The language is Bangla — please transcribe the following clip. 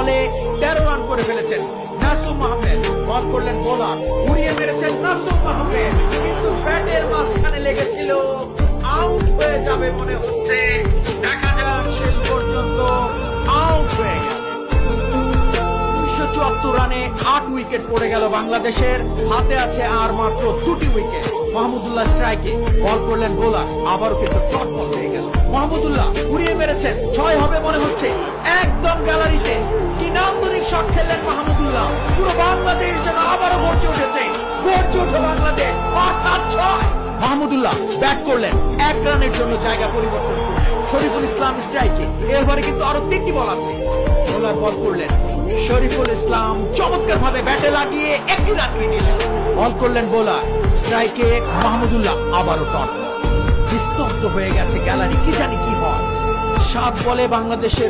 বলে তেরো রান করে ফেলেছেন নাসুম আহমেদ। বল করলেন বোলার। উড়িয়ে মেরেছেন নাসুম আহমেদ। কিন্তু ব্যাটের মাঝখানে লেগেছিল আউট হয়ে যাবে মনে হচ্ছে। দেখা যাক শেষ পর্যন্ত আউট হয়ে দুইশো চুয়াত্তর রানে আট উইকেট পড়ে গেল বাংলাদেশের। হাতে আছে আর মাত্র দুটি উইকেট। মাহমুদুল্লাহ স্ট্রাইকে বল করলেন বোলার। আবারও কিন্তু বল হয়ে গেল। মাহমুদুল্লাহ উড়িয়ে মেরেছেন। ছয় হবে মনে হচ্ছে। একদম গ্যালারিতে শট খেললেন মাহমুদুল্লাহ। পুরো বাংলাদেশ যেন আবারও গর্জে উঠেছে। গর্জে উঠে বাংলাদেশ, অর্থাৎ ছয়। মাহমুদুল্লাহ ব্যাট করলেন। এক রানের জন্য জায়গা পরিবর্তন শরীফুল ইসলাম স্ট্রাইকে। এরপরে কিন্তু আরও তিনটি বল আছে। বোলার বল করলেন। শরীফুল ইসলাম চমৎকার ভাবে ব্যাটে লাগিয়ে একটি রান নিয়ে নিলেন। বল করলেন বোলার। স্ট্রাইকে মাহমুদুল্লাহ আবারও টট নিস্তব্ধ হয়ে গেছে গ্যালারি। কি জানি কি হয়। সাত বলে বাংলাদেশের